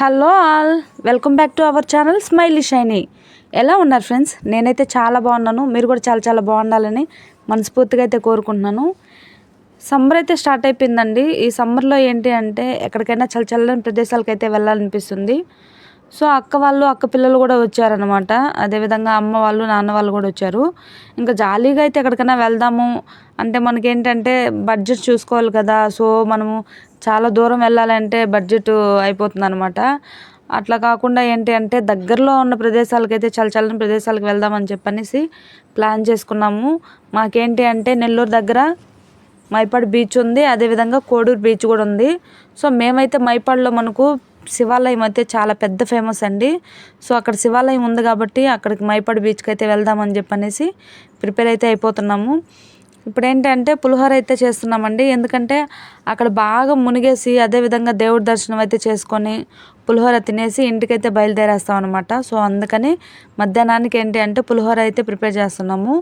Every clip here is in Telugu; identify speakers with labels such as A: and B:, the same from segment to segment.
A: Hello all welcome back to our channel Smiley Shiny. ఎలా ఉన్నారు ఫ్రెండ్స్? నేనైతే చాలా బాగున్నాను. మీరు కూడా చాలా చాలా బాగుండాలని మనస్ఫూర్తిగా అయితే కోరుకుంటున్నాను. సమ్మర్ అయితే స్టార్ట్ అయిపోయిందండి. ఈ సమ్మర్లో ఏంటి అంటే ఎక్కడికైనా చల్ల చల్లని ప్రదేశాలకు అయితే వెళ్ళాలనిపిస్తుంది. సో అక్క వాళ్ళు అక్క పిల్లలు కూడా వచ్చారనమాట అదేవిధంగా అమ్మ వాళ్ళు నాన్న వాళ్ళు కూడా వచ్చారు. ఇంకా జాలీగా అయితే ఎక్కడికైనా వెళ్దాము. అంటే మనకేంటంటే బడ్జెట్ చూసుకోవాలి కదా. సో మనము చాలా దూరం వెళ్ళాలంటే బడ్జెట్ అయిపోతుంది అనమాట అట్లా కాకుండా ఏంటి అంటే దగ్గరలో ఉన్న ప్రదేశాలకైతే చల్ల చల్లని ప్రదేశాలకు వెళ్దామని చెప్పనేసి ప్లాన్ చేసుకున్నాము. మాకేంటి అంటే నెల్లూరు దగ్గర మైపాడు బీచ్ ఉంది అదేవిధంగా కోడూరు బీచ్ కూడా ఉంది. సో మేమైతే మైపాడులో మనకు శివాలయం అయితే చాలా పెద్ద ఫేమస్ అండి. సో అక్కడ శివాలయం ఉంది కాబట్టి అక్కడికి మైపాడు బీచ్కి అయితే వెళ్దామని చెప్పనేసి ప్రిపేర్ అయితే అయిపోతున్నాము. ఇప్పుడు ఏంటంటే పులిహోర అయితే చేస్తున్నామండి. ఎందుకంటే అక్కడ బాగా మునిగేసి అదేవిధంగా దేవుడి దర్శనం అయితే చేసుకొని పులిహోర తినేసి ఇంటికైతే బయలుదేరేస్తాం అనమాట సో అందుకని మధ్యాహ్నానికి ఏంటి అంటే పులిహోర అయితే ప్రిపేర్ చేస్తున్నాము.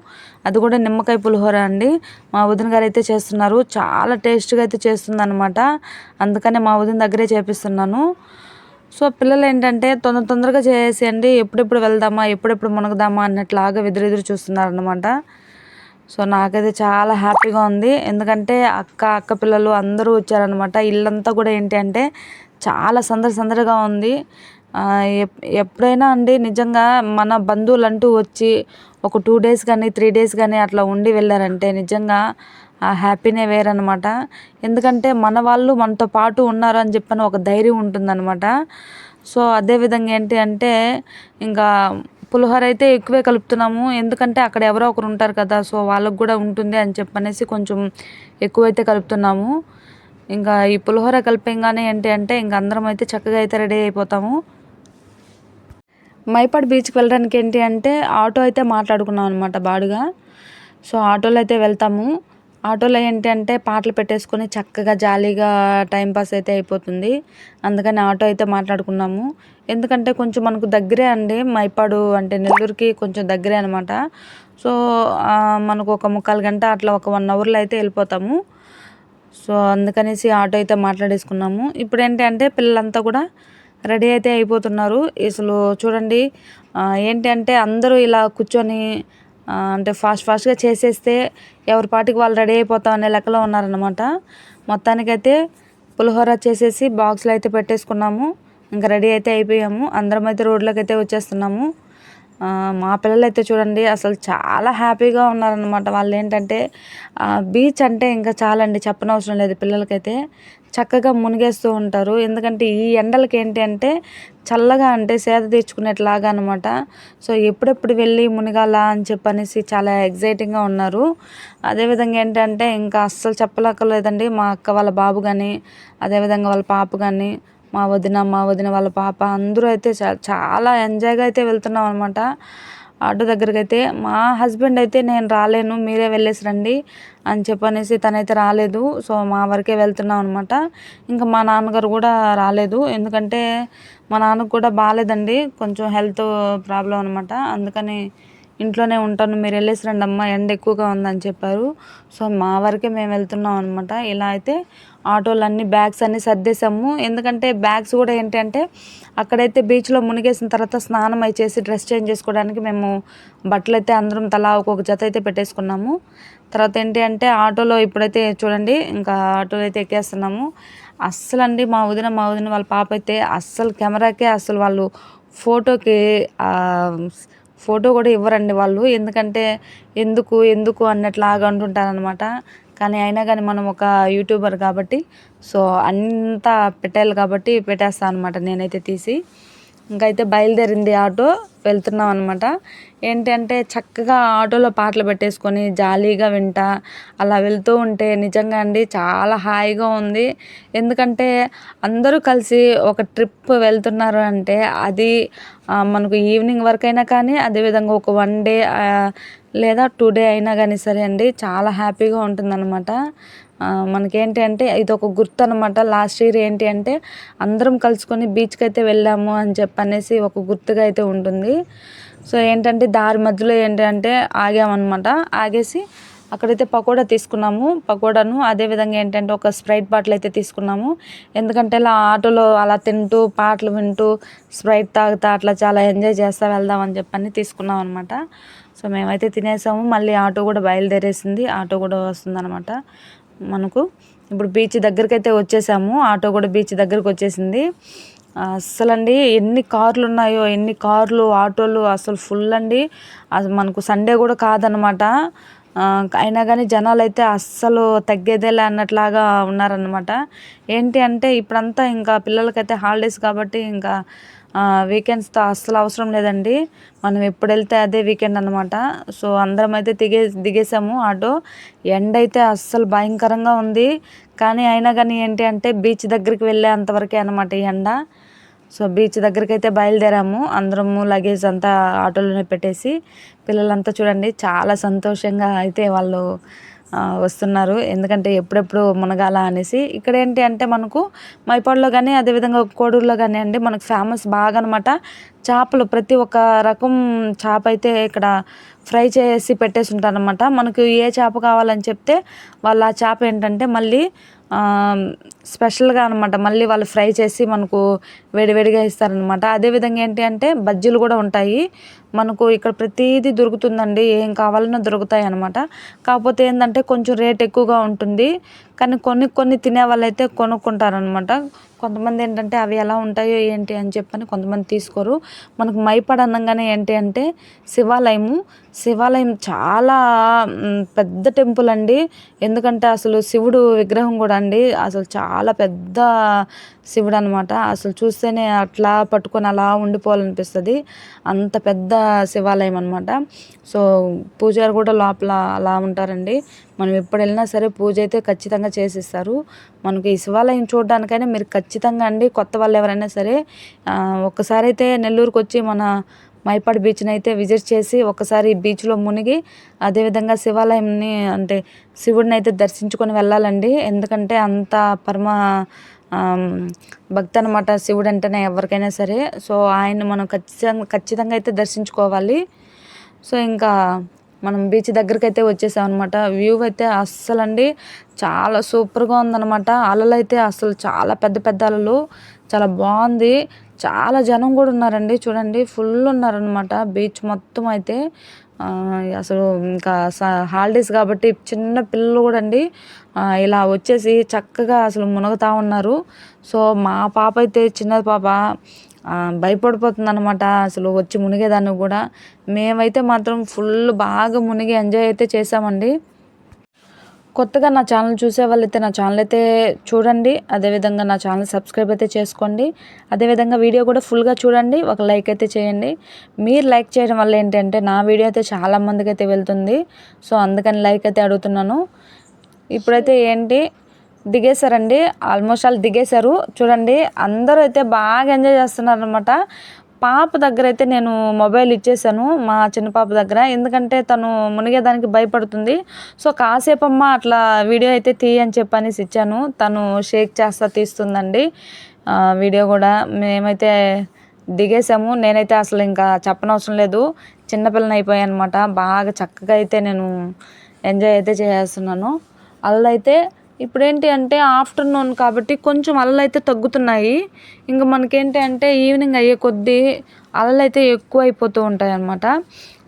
A: అది కూడా నిమ్మకాయ పులిహోర అండి. మా వదిన గారు అయితే చేస్తున్నారు. చాలా టేస్ట్గా అయితే చేస్తుంది అనమాట అందుకని మా వదిన దగ్గరే చేపిస్తున్నాను. సో పిల్లలు ఏంటంటే తొందర తొందరగా చేసేయండి. ఎప్పుడెప్పుడు వెళ్దామా ఎప్పుడెప్పుడు మునగదామా అన్నట్లాగా ఎదురెదురు చూస్తున్నారు అనమాట సో నాకైతే చాలా హ్యాపీగా ఉంది. ఎందుకంటే అక్క అక్క పిల్లలు అందరూ వచ్చారనమాట ఇల్లంతా కూడా ఏంటి అంటే చాలా సందడి సందడిగా ఉంది. ఎప్పుడైనా అండి నిజంగా మన బంధువులు అంటూ వచ్చి ఒక టూ డేస్ కానీ త్రీ డేస్ కానీ అట్లా ఉండి వెళ్ళారంటే నిజంగా ఆ హ్యాపీనే వేరనమాట ఎందుకంటే మన వాళ్ళు మనతో పాటు ఉన్నారు అని చెప్పని ఒక ధైర్యం ఉంటుందన్నమాట. సో అదేవిధంగా ఏంటి అంటే ఇంకా పులిహోర అయితే ఎక్కువే కలుపుతున్నాము. ఎందుకంటే అక్కడ ఎవరో ఒకరు ఉంటారు కదా సో వాళ్ళకు కూడా ఉంటుంది అని చెప్పనేసి కొంచెం ఎక్కువైతే కలుపుతున్నాము. ఇంకా ఈ పులిహోర కలిపంగానే ఏంటి అంటే ఇంక అందరం అయితే చక్కగా అయితే రెడీ అయిపోతాము. మైపాడు బీచ్కి వెళ్ళడానికి ఏంటి అంటే ఆటో అయితే మాట్లాడుకున్నాం అనమాట బాడుగా. సో ఆటోలో అయితే వెళ్తాము. ఆటోలో ఏంటి అంటే పాటలు పెట్టేసుకొని చక్కగా జాలీగా టైంపాస్ అయితే అయిపోతుంది. అందుకని ఆటో అయితే మాట్లాడుకున్నాము. ఎందుకంటే కొంచెం మనకు దగ్గరే అండి. మైపాడు అంటే నెల్లూరుకి కొంచెం దగ్గరే అనమాట సో మనకు ఒక ముక్కాలు గంట అట్లా ఒక వన్ అవర్లో అయితే వెళ్ళిపోతాము. సో అందుకనేసి ఆటో అయితే మాట్లాడేసుకున్నాము. ఇప్పుడు ఏంటి అంటే పిల్లలంతా కూడా రెడీ అయితే అయిపోతున్నారు. అసలు చూడండి ఏంటి అంటే అందరూ ఇలా కూర్చొని అంటే ఫాస్ట్ ఫాస్ట్గా చేసేస్తే ఎవరి పాటికి వాళ్ళు రెడీ అయిపోతాం అనే లెక్కలో ఉన్నారనమాట మొత్తానికైతే పులిహోర చేసేసి బాక్స్లో అయితే పెట్టేసుకున్నాము. ఇంకా రెడీ అయితే అయిపోయాము. అందరం అయితే రోడ్లోకి అయితే వచ్చేస్తున్నాము. మా పిల్లలు అయితే చూడండి అసలు చాలా హ్యాపీగా ఉన్నారనమాట వాళ్ళు ఏంటంటే బీచ్ అంటే ఇంకా చాలండి చెప్పనవసరం లేదు పిల్లలకైతే. చక్కగా మునిగేస్తూ ఉంటారు. ఎందుకంటే ఈ ఎండలకి ఏంటి అంటే చల్లగా అంటే సేద తీర్చుకునేట్లాగా అనమాట సో ఎప్పుడెప్పుడు వెళ్ళి మునిగాల అని చెప్పనేసి చాలా ఎగ్జైటింగ్గా ఉన్నారు. అదేవిధంగా ఏంటంటే ఇంకా అస్సలు చెప్పలేకలేదండి మా అక్క వాళ్ళ బాబు కానీ అదేవిధంగా వాళ్ళ పాప కానీ మా వదిన మా వదిన వాళ్ళ పాప అందరూ అయితే చాలా ఎంజాయ్గా అయితే వెళ్తున్నాం అనమాట ఆటో దగ్గరికి అయితే మా హస్బెండ్ అయితే నేను రాలేను మీరే వెళ్ళేసి రండి అని చెప్పనేసి తనైతే రాలేదు. సో మా వరకే వెళ్తున్నాం అనమాట ఇంకా మా నాన్నగారు కూడా రాలేదు. ఎందుకంటే మా నాన్నకు కూడా బాగాలేదండి కొంచెం హెల్త్ ప్రాబ్లం అనమాట అందుకని ఇంట్లోనే ఉంటాను మీరు వెళ్ళేసి రండి అమ్మ ఎండ ఎక్కువగా ఉందని చెప్పారు. సో మా వరకే మేము వెళ్తున్నాం అనమాట ఇలా అయితే ఆటోలు బ్యాగ్స్ అన్నీ సర్దేశాము. ఎందుకంటే బ్యాగ్స్ కూడా ఏంటంటే అక్కడైతే బీచ్లో మునిగేసిన తర్వాత స్నానం చేసి డ్రెస్ చేంజ్ చేసుకోవడానికి మేము బట్టలు అయితే అందరం తలా ఒక్కొక్క జత అయితే పెట్టేసుకున్నాము. తర్వాత ఏంటి అంటే ఆటోలో ఇప్పుడైతే చూడండి ఇంకా ఆటోలో అయితే ఎక్కేస్తున్నాము. అస్సలు అండి మా వదిన మా వదిన వాళ్ళ పాప అయితే అస్సలు కెమెరాకే అస్సలు వాళ్ళు ఫోటోకి ఫోటో కూడా ఇవ్వరండి వాళ్ళు. ఎందుకంటే ఎందుకు ఎందుకు అన్నట్లాగా అంటుంటారనమాట కానీ అయినా కానీ మనం ఒక యూట్యూబర్ కాబట్టి సో అంతా పెట్టాలి కాబట్టి పెట్టేస్తాను అనమాట నేనైతే తీసి. ఇంకైతే బయలుదేరింది ఆటో వెళ్తున్నాం అనమాట ఏంటంటే చక్కగా ఆటోలో పాటలు పెట్టేసుకొని జాలీగా వింటా. అలా వెళ్తూ ఉంటే నిజంగా అండి చాలా హాయిగా ఉంది. ఎందుకంటే అందరూ కలిసి ఒక ట్రిప్ వెళ్తున్నారు అంటే అది మనకు ఈవినింగ్ వరకు అయినా కానీ అదేవిధంగా ఒక వన్ డే లేదా టూ డే అయినా కానీ సరే అండి చాలా హ్యాపీగా ఉంటుందన్నమాట. మనకేంటి అంటే ఇది ఒక గుర్తు అనమాట లాస్ట్ ఇయర్ ఏంటి అంటే అందరం కలుసుకొని బీచ్కి అయితే వెళ్ళాము అని చెప్పనేసి ఒక గుర్తుగా అయితే ఉంటుంది. సో ఏంటంటే దారి మధ్యలో ఏంటంటే ఆగామన్నమాట. ఆగేసి అక్కడైతే పకోడా తీసుకున్నాము. పకోడాను అదేవిధంగా ఏంటంటే ఒక స్ప్రైట్ బాటిల్ అయితే తీసుకున్నాము. ఎందుకంటే ఇలా ఆటోలో అలా తింటూ పాటలు వింటూ స్ప్రైట్ తాగుతా అట్లా చాలా ఎంజాయ్ చేస్తా వెళ్దామని చెప్పని తీసుకున్నాం అనమాట సో మేమైతే తినేసాము. మళ్ళీ ఆటో కూడా బయలుదేరేసింది. ఆటో కూడా వస్తుందన్నమాట. మనకు. ఇప్పుడు బీచ్ దగ్గరికి అయితే వచ్చేసాము. ఆటో కూడా బీచ్ దగ్గరికి వచ్చేసింది. అస్సలండి ఎన్ని కార్లు ఉన్నాయో ఎన్ని కార్లు ఆటోలు అసలు ఫుల్ అండి. అది మనకు సండే కూడా కాదనమాట అయినా కానీ జనాలు అయితే అస్సలు తగ్గేదేలే అన్నట్లాగా ఉన్నారనమాట ఏంటి అంటే ఇప్పుడంతా ఇంకా పిల్లలకైతే హాలిడేస్ కాబట్టి ఇంకా వీకెండ్స్తో అస్సలు అవసరం లేదండి. మనం ఎప్పుడు వెళ్తే అదే వీకెండ్ అనమాట సో అందరం అయితే దిగే దిగేసాము ఆటో. ఎండ అయితే అస్సలు భయంకరంగా ఉంది. కానీ అయినా కానీ ఏంటి అంటే బీచ్ దగ్గరికి వెళ్ళే అంతవరకే అనమాట ఈ ఎండ. సో బీచ్ దగ్గరికి అయితే బయలుదేరాము. అందరము లగేజ్ అంతా ఆటోలోనే పెట్టేసి. పిల్లలంతా చూడండి చాలా సంతోషంగా అయితే వాళ్ళు వస్తున్నారు. ఎందుకంటే ఎప్పుడెప్పుడు మునగాల అనేసి ఇక్కడ ఏంటి అంటే మనకు మైపాడులో కానీ అదేవిధంగా కోడూరులో కానీ అండి మనకు ఫేమస్ బాగా అనమాట చేపలు ప్రతి ఒక్క రకం చేప అయితే ఇక్కడ ఫ్రై చేసి పెట్టేసి ఉంటారనమాట. మనకు ఏ చేప కావాలని చెప్తే వాళ్ళు ఆ చేప ఏంటంటే మళ్ళీ స్పెషల్గా అనమాట. మళ్ళీ వాళ్ళు ఫ్రై చేసి మనకు వేడివేడిగా ఇస్తారనమాట. అదేవిధంగా ఏంటి అంటే బజ్జీలు కూడా ఉంటాయి. మనకు ఇక్కడ ప్రతిదీ దొరుకుతుందండి. ఏం కావాలన్నా దొరుకుతాయి అనమాట కాకపోతే ఏంటంటే కొంచెం రేట్ ఎక్కువగా ఉంటుంది. కానీ కొన్ని కొన్ని తినే వాళ్ళైతే కొనుక్కుంటారనమాట కొంతమంది ఏంటంటే అవి ఎలా ఉంటాయో ఏంటి అని చెప్పని కొంతమంది తీసుకోరు. మనకు మైపడ అనగానే ఏంటి అంటే శివాలయము. శివాలయం చాలా పెద్ద టెంపుల్ అండి. ఎందుకంటే అసలు శివుడు విగ్రహం కూడా అండి. అసలు చాలా పెద్ద శివుడు అనమాట అసలు చూస్తేనే అట్లా పట్టుకొని అలా ఉండిపోవాలనిపిస్తుంది. అంత పెద్ద శివాలయం అనమాట సో పూజారి కూడా లోపల అలా ఉంటారండి. మనం ఎప్పుడు వెళ్ళినా సరే పూజ అయితే ఖచ్చితంగా చేసిస్తారు. మనకి ఈ శివాలయం చూడడానికైనా మీరు ఖచ్చితంగా అండి. కొత్త వాళ్ళు ఎవరైనా సరే ఒక్కసారి అయితే నెల్లూరుకు వచ్చి మన మైపాడు బీచ్ని అయితే విజిట్ చేసి ఒకసారి బీచ్లో మునిగి అదేవిధంగా శివాలయంని అంటే శివుడిని అయితే దర్శించుకొని వెళ్ళాలండి. ఎందుకంటే అంత పరమ భక్తి అనమాట శివుడు అంటేనే ఎవరికైనా సరే. సో ఆయన మనం ఖచ్చితంగా ఖచ్చితంగా అయితే దర్శించుకోవాలి. సో ఇంకా మనం బీచ్ దగ్గరికి అయితే వచ్చేసాం అనమాట వ్యూ అయితే అస్సలు అండి చాలా సూపర్గా ఉందన్నమాట. అలలు అయితే అసలు చాలా పెద్ద పెద్ద అలలు. చాలా బాగుంది. చాలా జనం కూడా ఉన్నారండి. చూడండి ఫుల్ ఉన్నారనమాట బీచ్ మొత్తం అయితే అసలు ఇంకా హాలిడేస్ కాబట్టి చిన్న పిల్లలు కూడా అండి ఇలా వచ్చేసి చక్కగా అసలు మునగుతూ ఉన్నారు. సో మా పాప అయితే చిన్న పాప భయపడిపోతుంది అనమాట అసలు వచ్చి మునిగేదాన్ని కూడా. మేమైతే మాత్రం ఫుల్ బాగా మునిగి ఎంజాయ్ అయితే చేసామండి కొత్తగా నా ఛానల్ చూసే వాళ్ళైతే నా ఛానల్ అయితే చూడండి. అదేవిధంగా నా ఛానల్ సబ్స్క్రైబ్ అయితే చేసుకోండి. అదేవిధంగా వీడియో కూడా ఫుల్గా చూడండి. ఒక లైక్ అయితే చేయండి. మీరు లైక్ చేయడం వల్ల ఏంటంటే నా వీడియో అయితే చాలామందికి అయితే వెళ్తుంది. సో అందుకని లైక్ అయితే అడుగుతున్నాను. ఇప్పుడైతే ఏంటి? దిగేశారండి. ఆల్మోస్ట్ వాళ్ళు దిగేశారు. చూడండి అందరూ అయితే బాగా ఎంజాయ్ చేస్తున్నారు అనమాట పాప దగ్గర అయితే నేను మొబైల్ ఇచ్చేసాను మా చిన్న పాప దగ్గర. ఎందుకంటే తను మునిగేదానికి భయపడుతుంది. సో కాసేపు అమ్మ అట్లా వీడియో అయితే తీయని చెప్పనేసి ఇచ్చాను. తను షేక్ చేస్తా తీస్తుందండి. వీడియో కూడా మేమైతే దిగేసాము నేనైతే అసలు ఇంకా చెప్పనవసరం లేదు. చిన్నపిల్లని అయిపోయాయి అనమాట బాగా చక్కగా అయితే నేను ఎంజాయ్ అయితే చేస్తున్నాను. అలా అయితే ఇప్పుడేంటి అంటే ఆఫ్టర్నూన్ కాబట్టి కొంచెం అలలు అయితే తగ్గుతున్నాయి. ఇంకా మనకేంటి అంటే ఈవినింగ్ అయ్యే కొద్దీ అలలు అయితే ఎక్కువ అయిపోతూ ఉంటాయి అన్నమాట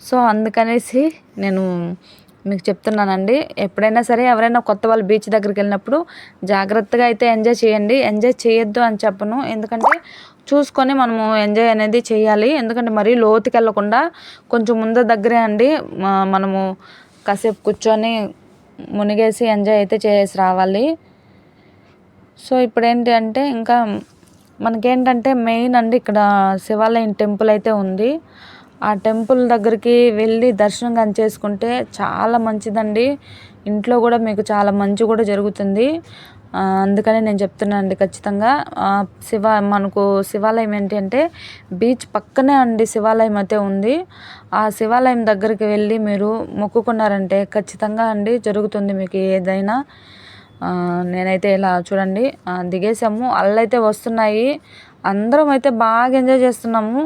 A: సో అందుకనేసి నేను మీకు చెప్తున్నానండి. ఎప్పుడైనా సరే ఎవరైనా కొత్త వాళ్ళు బీచ్ దగ్గరికి వెళ్ళినప్పుడు జాగ్రత్తగా అయితే ఎంజాయ్ చేయండి. ఎంజాయ్ చేయొద్దు అని చెప్పను. ఎందుకంటే చూసుకొని మనము ఎంజాయ్ అనేది చేయాలి. ఎందుకంటే మరీ లోతుకి వెళ్ళకుండా కొంచెం ముందు దగ్గరే అండి. మనము కాసేపు కూర్చొని మునిగేసి ఎంజాయ్ అయితే చేసి రావాలి. సో ఇప్పుడు ఏంటి అంటే ఇంకా మనకేంటంటే మెయిన్ అండి ఇక్కడ శివాలయం టెంపుల్ అయితే ఉంది. ఆ టెంపుల్ దగ్గరికి వెళ్ళి దర్శనం కానీ చేసుకుంటే చాలా మంచిదండి. ఇంట్లో కూడా మీకు చాలా మంచి కూడా జరుగుతుంది. అందుకని నేను చెప్తున్నాను అండి ఖచ్చితంగా శివ మనకు శివాలయం ఏంటి అంటే బీచ్ పక్కనే అండి శివాలయం అయితే ఉంది. ఆ శివాలయం దగ్గరికి వెళ్ళి మీరు మొక్కుకున్నారంటే ఖచ్చితంగా అండి జరుగుతుంది మీకు ఏదైనా. నేనైతే ఇలా చూడండి దిగేసాము అల్లైతే వస్తున్నాయి. అందరం అయితే బాగా ఎంజాయ్ చేస్తున్నాము.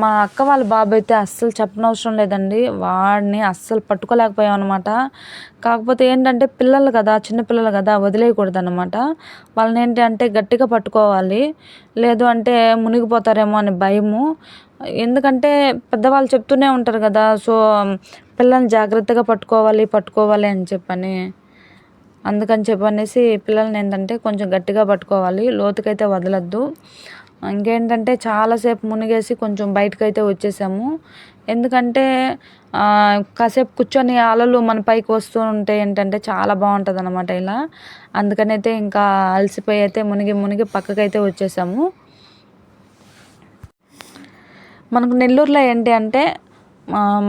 A: మా అక్క వాళ్ళ బాబు అయితే అస్సలు చెప్పనవసరం లేదండి. వాడిని అస్సలు పట్టుకోలేకపోయాం అనమాట కాకపోతే ఏంటంటే పిల్లలు కదా చిన్నపిల్లలు కదా వదిలేయకూడదు అనమాట వాళ్ళని ఏంటి అంటే గట్టిగా పట్టుకోవాలి. లేదు అంటే మునిగిపోతారేమో అని భయము. ఎందుకంటే పెద్దవాళ్ళు చెప్తూనే ఉంటారు కదా సో పిల్లల్ని జాగ్రత్తగా పట్టుకోవాలి పట్టుకోవాలి అని చెప్పని. అందుకని చెప్పనేసి పిల్లల్ని ఏంటంటే కొంచెం గట్టిగా పట్టుకోవాలి. లోతుకైతే వదలద్దు. ఇంకేంటంటే చాలాసేపు మునిగేసి కొంచెం బయటకైతే వచ్చేసాము. ఎందుకంటే కాసేపు కూర్చొని అలలు మన పైకి వస్తూ ఉంటే ఏంటంటే చాలా బాగుంటుంది అనమాట ఇలా. అందుకనైతే ఇంకా అలసిపోయి అయితే మునిగి మునిగి పక్కకైతే వచ్చేసాము. మనకు నెల్లూరులో ఏంటి అంటే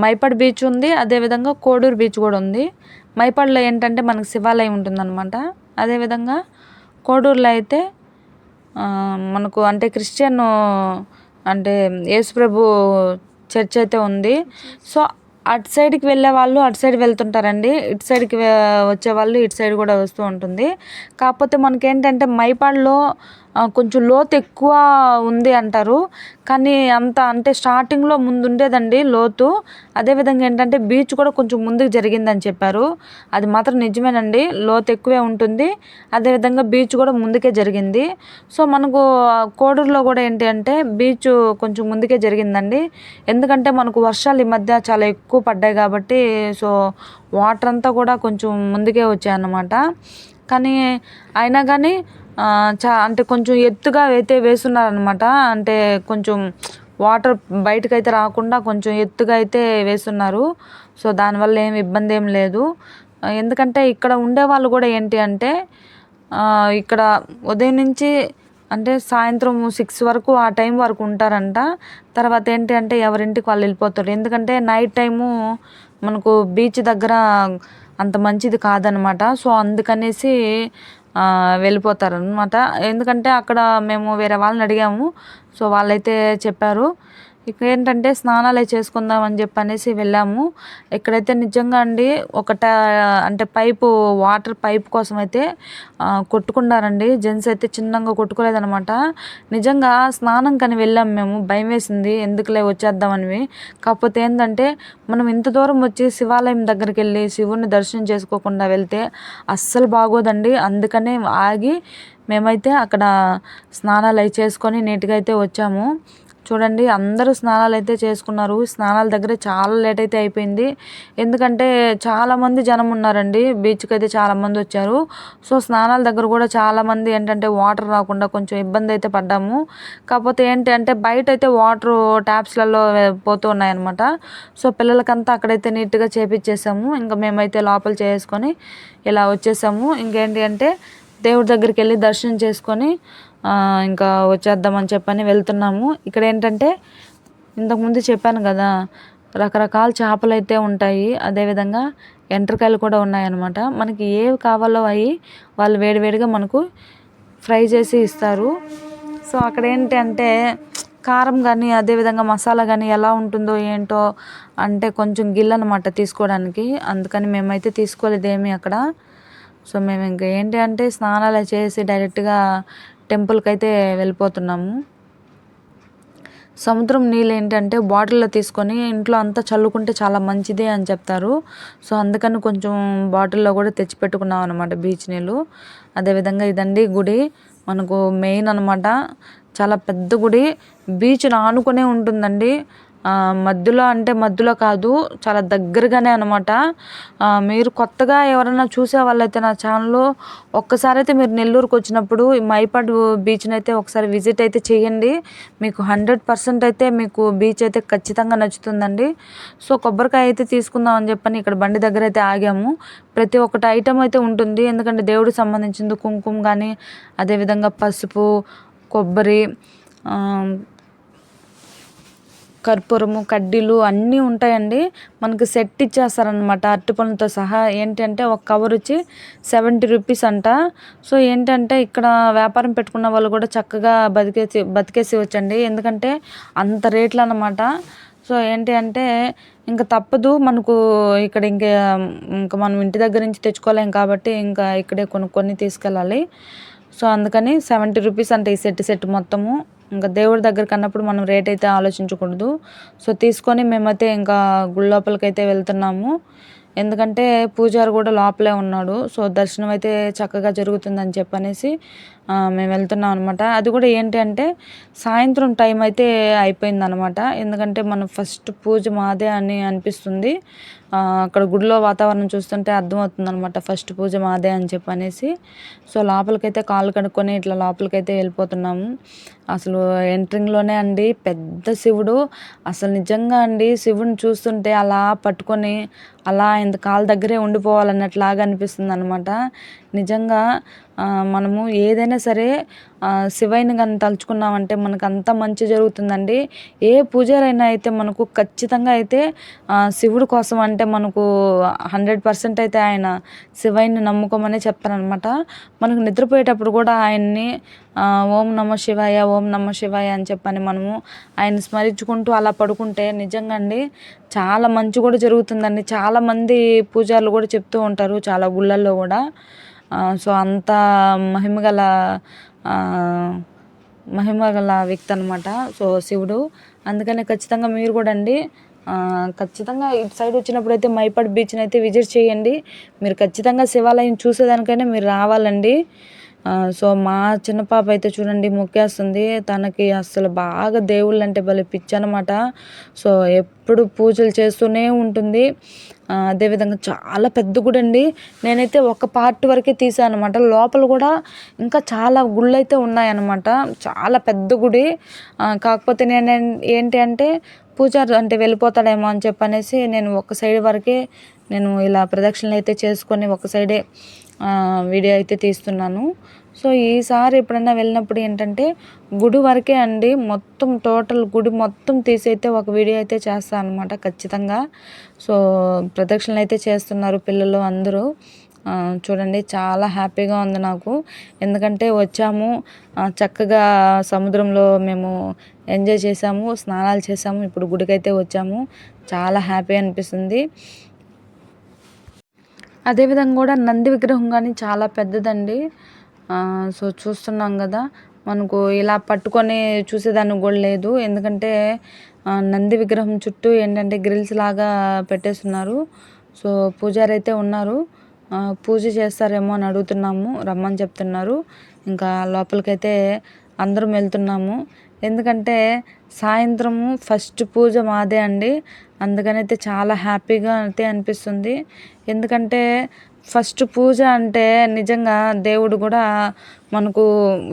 A: మైపాడు బీచ్ ఉంది అదేవిధంగా కోడూరు బీచ్ కూడా ఉంది. మైపాడులో ఏంటంటే మనకు శివాలయం ఉంటుందన్నమాట. అదేవిధంగా కోడూరులో అయితే మనకు అంటే క్రిస్టియన్ అంటే యేసుప్రభు చర్చ్ అయితే ఉంది. సో అటు సైడ్కి వెళ్ళే వాళ్ళు అటు సైడ్ వెళ్తుంటారండి. ఇటు సైడ్కి వచ్చే వాళ్ళు ఇటు సైడ్ కూడా వస్తూ ఉంటుంది. కాకపోతే మనకేంటంటే మైపాడులో కొంచెం లోతు ఎక్కువ ఉంది అంటారు. కానీ అంత అంటే స్టార్టింగ్లో ముందు ఉండేదండి లోతు. అదేవిధంగా ఏంటంటే బీచ్ కూడా కొంచెం ముందుకు జరిగిందని చెప్పారు. అది మాత్రం నిజమేనండి. లోతు ఎక్కువే ఉంటుంది. అదేవిధంగా బీచ్ కూడా ముందుకే జరిగింది. సో మనకు కోడూరులో కూడా ఏంటి అంటే బీచ్ కొంచెం ముందుకే జరిగిందండి. ఎందుకంటే మనకు వర్షాలు ఈ మధ్య చాలా ఎక్కువ పడ్డాయి కాబట్టి సో వాటర్ అంతా కూడా కొంచెం ముందుకే వచ్చాయన్నమాట. కానీ అయినా కానీ చా అంటే కొంచెం ఎత్తుగా అయితే వేస్తున్నారనమాట అంటే కొంచెం వాటర్ బయటకైతే రాకుండా కొంచెం ఎత్తుగా అయితే వేస్తున్నారు. సో దానివల్ల ఏం ఇబ్బంది ఏం లేదు. ఎందుకంటే ఇక్కడ ఉండే వాళ్ళు కూడా ఏంటి అంటే ఇక్కడ ఉదయం నుంచి అంటే సాయంత్రం సిక్స్ వరకు ఆ టైం వరకు ఉంటారంట. తర్వాత ఏంటి అంటే ఎవరింటికి వాళ్ళు వెళ్ళిపోతారు. ఎందుకంటే నైట్ టైము మనకు బీచ్ దగ్గర అంత మంచిది కాదనమాట సో అందుకనేసి వెళ్ళిపోతారు అనమాట ఎందుకంటే అక్కడ మేము వేరే వాళ్ళని అడిగాము. సో వాళ్ళైతే చెప్పారు. ఇక్కడ ఏంటంటే స్నానాలు చేసుకుందాం అని చెప్పి అనేసి వెళ్ళాము. ఇక్కడైతే నిజంగా అండి ఒకట అంటే పైపు వాటర్ పైప్ కోసం అయితే కొట్టుకున్నారండి. జెంట్స్ అయితే చిన్నగా కొట్టుకోలేదనమాట నిజంగా స్నానం కానీ వెళ్ళాము మేము. భయం వేసింది. ఎందుకులే వచ్చేద్దామని కాకపోతే ఏంటంటే మనం ఇంత దూరం వచ్చి శివాలయం దగ్గరికి వెళ్ళి శివుని దర్శనం చేసుకోకుండా వెళ్తే అస్సలు బాగోదండి. అందుకనే ఆగి మేమైతే అక్కడ స్నానాలు అవి చేసుకొని నీట్గా అయితే వచ్చాము. చూడండి అందరూ స్నానాలు అయితే చేసుకున్నారు. స్నానాల దగ్గర చాలా లేట్ అయితే అయిపోయింది. ఎందుకంటే చాలామంది జనం ఉన్నారండి. బీచ్కి అయితే చాలామంది వచ్చారు. సో స్నానాల దగ్గర కూడా చాలామంది ఏంటంటే వాటర్ రాకుండా కొంచెం ఇబ్బంది అయితే పడ్డాము. కాకపోతే ఏంటి అంటే బయట అయితే వాటర్ ట్యాప్స్లలో పోతూ ఉన్నాయన్నమాట. సో పిల్లలకంతా అక్కడైతే నీట్గా చేపించేసాము ఇంకా మేమైతే లోపల చేసుకొని ఇలా వచ్చేసాము. ఇంకేంటి అంటే దేవుడి దగ్గరికి వెళ్ళి దర్శనం చేసుకొని ఇంకా వచ్చేద్దామని చెప్పని వెళ్తున్నాము. ఇక్కడ ఏంటంటే ఇంతకుముందు చెప్పాను కదా రకరకాల చేపలు అయితే ఉంటాయి. అదేవిధంగా ఎండ్రకాయలు కూడా ఉన్నాయన్నమాట. మనకి ఏవి కావాలో అవి వాళ్ళు వేడివేడిగా మనకు ఫ్రై చేసి ఇస్తారు. సో అక్కడ ఏంటంటే కారం కానీ అదేవిధంగా మసాలా కానీ ఎలా ఉంటుందో ఏంటో అంటే కొంచెం గిల్ అనమాట తీసుకోవడానికి. అందుకని మేమైతే తీసుకోలేదేమి అక్కడ. సో మేము ఇంకా ఏంటి అంటే స్నానాలు చేసి డైరెక్ట్గా టెంపుల్కి అయితే వెళ్ళిపోతున్నాము. సముద్రం నీళ్ళు ఏంటంటే బాటిల్లో తీసుకొని ఇంట్లో అంతా చల్లుకుంటే చాలా మంచిది అని చెప్తారు. సో అందుకని కొంచెం బాటిల్లో కూడా తెచ్చిపెట్టుకున్నాం అనమాట బీచ్ నీళ్ళు. అదేవిధంగా ఇదండి గుడి. మనకు మెయిన్ అనమాట చాలా పెద్ద గుడి. బీచ్ను ఆనుకునే ఉంటుందండి. మధ్యలో అంటే మధ్యలో కాదు చాలా దగ్గరగానే అనమాట మీరు కొత్తగా ఎవరైనా చూసే వాళ్ళైతే నా ఛానల్లో ఒక్కసారి అయితే మీరు నెల్లూరుకు వచ్చినప్పుడు మైపాడు బీచ్ని అయితే ఒకసారి విజిట్ అయితే చేయండి. మీకు హండ్రెడ్ పర్సెంట్ అయితే మీకు బీచ్ అయితే ఖచ్చితంగా నచ్చుతుందండి. సో కొబ్బరికాయ అయితే తీసుకుందాం అని చెప్పని ఇక్కడ బండి దగ్గర అయితే ఆగాము. ప్రతి ఒక్కటి ఐటెం అయితే ఉంటుంది. ఎందుకంటే దేవుడికి సంబంధించింది కుంకుమ కానీ అదేవిధంగా పసుపు కొబ్బరి కర్పూరము కడ్డీలు అన్నీ ఉంటాయండి. మనకు సెట్ ఇచ్చేస్తారనమాట అరటిపళ్ళతో సహా. ఏంటంటే ఒక కవర్ వచ్చి సెవెంటీ రూపీస్ అంట. సో ఏంటంటే ఇక్కడ వ్యాపారం పెట్టుకున్న వాళ్ళు కూడా చక్కగా బతికేసి బతికేసి వచ్చండి ఎందుకంటే అంత రేట్లు అనమాట సో ఏంటి అంటే ఇంకా తప్పదు. మనకు ఇక్కడ ఇంకా ఇంకా మనం ఇంటి దగ్గర నుంచి తెచ్చుకోలేం కాబట్టి ఇంకా ఇక్కడే కొనుక్కొని తీసుకెళ్ళాలి. సో అందుకని సెవెంటీ రూపీస్ అంటే ఈ సెట్ సెట్ మొత్తము. ఇంకా దేవుడి దగ్గరికి అన్నప్పుడు మనం రేట్ అయితే ఆలోచించకూడదు. సో తీసుకొని మేమైతే ఇంకా గుడి లోపలికైతే వెళ్తున్నాము. ఎందుకంటే పూజారి కూడా లోపలే ఉన్నాడు. సో దర్శనం అయితే చక్కగా జరుగుతుందని చెప్పనేసి మేము వెళ్తున్నాం అనమాట అది కూడా ఏంటి అంటే సాయంత్రం టైం అయితే అయిపోయింది అనమాట ఎందుకంటే మనం ఫస్ట్ పూజ మాదే అని అనిపిస్తుంది. అక్కడ గుడిలో వాతావరణం చూస్తుంటే అర్థమవుతుంది అనమాట ఫస్ట్ పూజ మాదే అని చెప్పి అనేసి. సో లోపలికైతే కాలు కనుక్కొని ఇట్లా లోపలికైతే వెళ్ళిపోతున్నాము. అసలు ఎంట్రింగ్లోనే అండి పెద్ద శివుడు. అసలు నిజంగా అండి శివుని చూస్తుంటే అలా పట్టుకొని అలా ఆయన కాళ్ళ దగ్గరే ఉండిపోవాలన్నట్లాగా అనిపిస్తుంది అనమాట నిజంగా మనము ఏదైనా సరే శివయ్యని కానీ తలుచుకున్నామంటే మనకు అంత మంచి జరుగుతుందండి. ఏ పూజారైనా అయితే మనకు ఖచ్చితంగా అయితే శివుడు కోసం అంటే మనకు హండ్రెడ్ పర్సెంట్ అయితే ఆయన శివయ్యని నమ్ముకోమనే చెప్తారనమాట మనకు నిద్రపోయేటప్పుడు కూడా ఆయన్ని ఓం నమ శివాయ ఓం నమ శివాయ అని చెప్పని మనము ఆయన స్మరించుకుంటూ అలా పడుకుంటే నిజంగా అండి చాలా మంచి కూడా జరుగుతుందండి. చాలామంది పూజారులు కూడా చెప్తూ ఉంటారు చాలా గుళ్ళల్లో కూడా. సో అంత మహిమ గల మహిమ గల వ్యక్తి అనమాట సో శివుడు. అందుకని ఖచ్చితంగా మీరు కూడా అండి ఖచ్చితంగా ఇటు సైడ్ వచ్చినప్పుడు అయితే మైపాడు బీచ్ని అయితే విజిట్ చేయండి. మీరు ఖచ్చితంగా శివాలయం చూసేదానికైనా మీరు రావాలండి. సో మా చిన్న పాప అయితే చూడండి మొక్కేస్తుంది. తనకి అసలు బాగా దేవుళ్ళు అంటే భలే పిచ్చి అనమాట సో ఎప్పుడు పూజలు చేస్తూనే ఉంటుంది. అదేవిధంగా చాలా పెద్ద గుడి అండి. నేనైతే ఒక పార్ట్ వరకే తీసాను అనమాట లోపల కూడా ఇంకా చాలా గుళ్ళు అయితే ఉన్నాయన్నమాట. చాలా పెద్ద గుడి. కాకపోతే నేను ఏంటి అంటే పూజారి అంటే వెళ్ళిపోతాడేమో అని చెప్పనేసి నేను ఒక సైడ్ వరకే నేను ఇలా ప్రదక్షిణలు అయితే చేసుకొని ఒక సైడే వీడియో అయితే తీస్తున్నాను. సో ఈసారి ఎప్పుడైనా వెళ్ళినప్పుడు ఏంటంటే గుడి వరకే అండి మొత్తం టోటల్ గుడి మొత్తం తీసైతే ఒక వీడియో అయితే చేస్తాను అనమాట ఖచ్చితంగా. సో ప్రదక్షిణలు అయితే చేస్తున్నారు పిల్లలు అందరూ. చూడండి చాలా హ్యాపీగా ఉంది నాకు. ఎందుకంటే వచ్చాము చక్కగా సముద్రంలో మేము ఎంజాయ్ చేసాము స్నానాలు చేసాము ఇప్పుడు గుడికైతే వచ్చాము. చాలా హ్యాపీ అనిపిస్తుంది. అదేవిధంగా కూడా నంది విగ్రహం కానీ చాలా పెద్దదండి. సో చూస్తున్నాం కదా. మనకు ఇలా పట్టుకొని చూసేదానికి కూడా లేదు. ఎందుకంటే నంది విగ్రహం చుట్టూ ఏంటంటే గ్రిల్స్ లాగా పెట్టేస్తున్నారు. సో పూజారి అయితే ఉన్నారు పూజ చేస్తారేమో అని అడుగుతున్నాము. రమ్మని చెప్తున్నారు. ఇంకా లోపలికైతే అందరం వెళ్తున్నాము. ఎందుకంటే సాయంత్రము ఫస్ట్ పూజ మాదే అండి. అందుకని అయితే చాలా హ్యాపీగా అయితే అనిపిస్తుంది. ఎందుకంటే ఫస్ట్ పూజ అంటే నిజంగా దేవుడు కూడా మనకు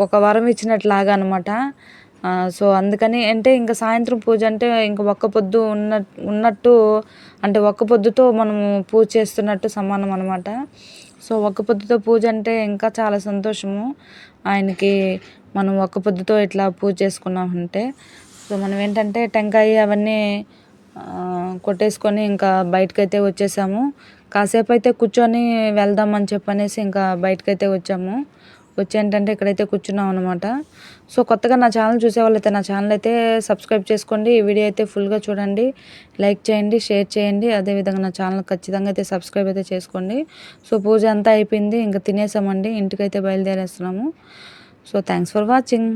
A: ఒక వరం ఇచ్చినట్లాగా అనమాట సో అందుకని అంటే ఇంకా సాయంత్రం పూజ అంటే ఇంకా ఒక్క పొద్దు ఉన్న ఉన్నట్టు అంటే ఒక్క పొద్దుతో మనము పూజ చేస్తున్నట్టు సమానం అనమాట సో ఒక్క పొద్దుతో పూజ అంటే ఇంకా చాలా సంతోషము. ఆయనకి మనం ఒక్క పొద్దుతో ఇట్లా పూజ చేసుకున్నామంటే సో మనం ఏంటంటే టెంకాయ అవన్నీ కొట్టేసుకొని ఇంకా బయటకైతే వచ్చేసాము. కాసేపు అయితే కూర్చొని వెళ్దామని చెప్పనేసి ఇంకా బయటకైతే వచ్చాము. వచ్చి ఏంటంటే ఇక్కడైతే కూర్చున్నాం అనమాట సో కొత్తగా నా ఛానల్ చూసేవాళ్ళైతే నా ఛానల్ అయితే సబ్స్క్రైబ్ చేసుకోండి. ఈ వీడియో అయితే ఫుల్గా చూడండి. లైక్ చేయండి షేర్ చేయండి. అదేవిధంగా నా ఛానల్ ఖచ్చితంగా అయితే సబ్స్క్రైబ్ అయితే చేసుకోండి. సో పూజ అంతా అయిపోయింది. ఇంకా తినేసామండి. ఇంటికైతే బయలుదేరేస్తున్నాము. So thanks for watching.